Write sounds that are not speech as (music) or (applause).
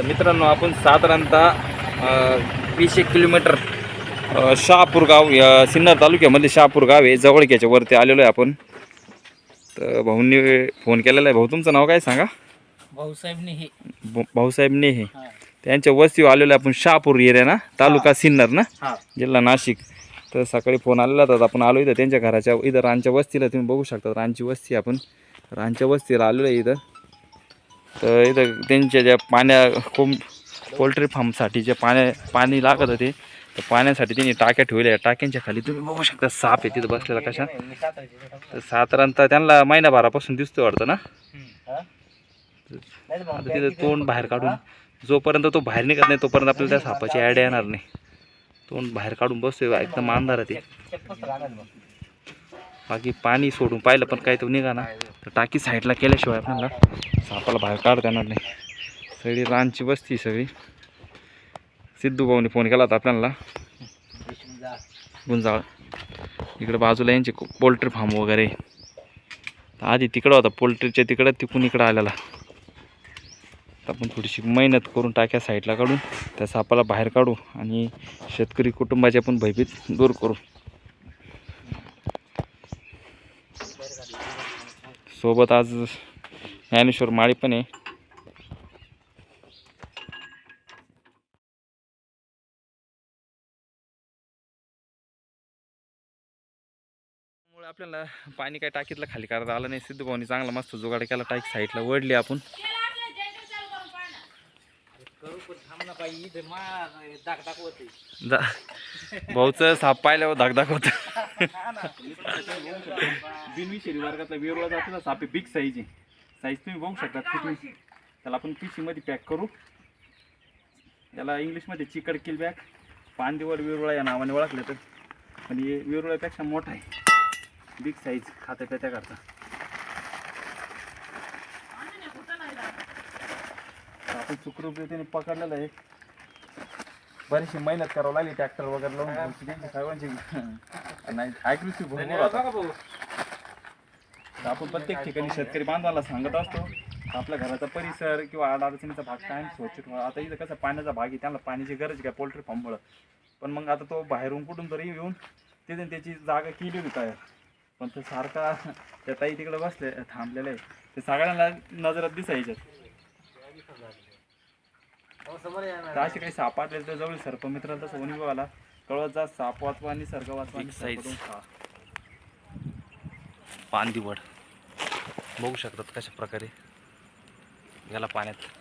तर मित्रांनो आपण साधारणतः वीस एक किलोमीटर शहापूर गाव या सिन्नर तालुक्यामध्ये शहापूर गाव आहे. जवळक्याच्या वरती आलेलो आहे आपण. तर भाऊंनी फोन केलेला आहे. भाऊ तुमचं नाव काय सांगा? भाऊसाहेबने हे भ- भाऊसाहेब नेहे. हा. त्यांच्या वस्तीवर आलेलो आहे आपण शहापूर एरिया ना? तालुका सिन्नर ना? हा. जिल्हा नाशिक. तर सकाळी फोन आलेला तर आपण आलो इथं. त्यांच्या घराच्या इथं रानच्या वस्तीला तुम्ही बघू शकता. रानची वस्ती आपण. रानच्या वस्तीला आलेलो आहे इथं. तर इथं त्यांच्या ज्या पाण्या कोंब पोल्ट्री फार्मसाठी जे पाण्या पाणी लागत होते तर पाण्यासाठी त्यांनी टाक्या ठेवल्या. टाक्यांच्या खाली तुम्ही बघू शकता साप आहे तिथं बसलेला कशा. तर साधारणतः त्यांना महिनाभरापासून दिसतो वाटतं ना? आता तिथं तोंड बाहेर काढून जोपर्यंत तो बाहेर निघत नाही तोपर्यंत आपल्याला त्या सापाची ॲड येणार नाही. तोंड बाहेर काढून बसतोय एकदम अंधारात आहे बाकी पाणी सोडून पाहिलं पण काही तो निघा ना तर टाकी साईडला केल्याशिवाय आपल्याला सापाला बाहेर काढता येणार नाही. सगळी रानची बसती सगळी. सिद्धू भाऊने फोन केला होता आपल्याला. गुंजाळ इकडं बाजूला यांचे पोल्ट्री फार्म वगैरे. आधी तिकडं होता पोल्ट्रीच्या तिकडं तिकून इकडं आलेला. आपण थोडीशी मेहनत करून टाक्या साईडला काढून त्या सापाला बाहेर काढू आणि शेतकरी कुटुंबाचे आपण भयभीत दूर करू. सोबत आज ज्ञानेश्वर माळी पण आहे. आपल्याला पाणी काय टाकीतलं खाली करता आलं नाही. सिद्धू भाऊनी चांगला मस्त जुगाड केला. टाकी साईडला वडली आपण. करू पण थांब ना बाई इथं मार दाग दाखवते जा भाऊचं साप पाहिल्यावर धाकधाक होत बिनविषारी वर्गातला वेरुळा जातो ना सापे बिग साईज साईज तुम्ही बघू शकता किती त्याला आपण पिशीमध्ये पॅक करू. याला इंग्लिशमध्ये चिकड किल बॅग पांदीवर वेरुळा या नावाने ओळखले तर. पण हे वेरुळ्यापेक्षा मोठा आहे. बिग साईज खाता प्यात्या करता आपण सुखरूपरीतीने पकडलेलं आहे. बरीचशी मेहनत करावं लागली ट्रॅक्टर वगैरे लावून. सर्वांची (laughs) नाही ॲग्रेसिव्ह तर आपण प्रत्येक ठिकाणी शेतकरी बांधवाला सांगत असतो आपल्या घराचा परिसर किंवा अडचणीचा भाग कायम स्वच्छ ठेवा. आता इथं कसं पाण्याचा भाग आहे त्यांना पाण्याची गरज काय पोल्ट्री फार्ममुळं पण मग आता तो बाहेरून कुठून तरी येऊन तिथे त्याची जागा केली होती काय पण तो सारखा त्या ताई तिकडे बसले थांबलेले ते सगळ्यांना नजरात दिसायच्या असे काही साप आले तर जवळ सर्पमित्राला तसं वणी विभागाला कळवत जा साप वाचवा आणि सर्ग वाचवा आणि सर्पातून पानदिवड बघू शकतात कशा प्रकारे. याला पाण्यात.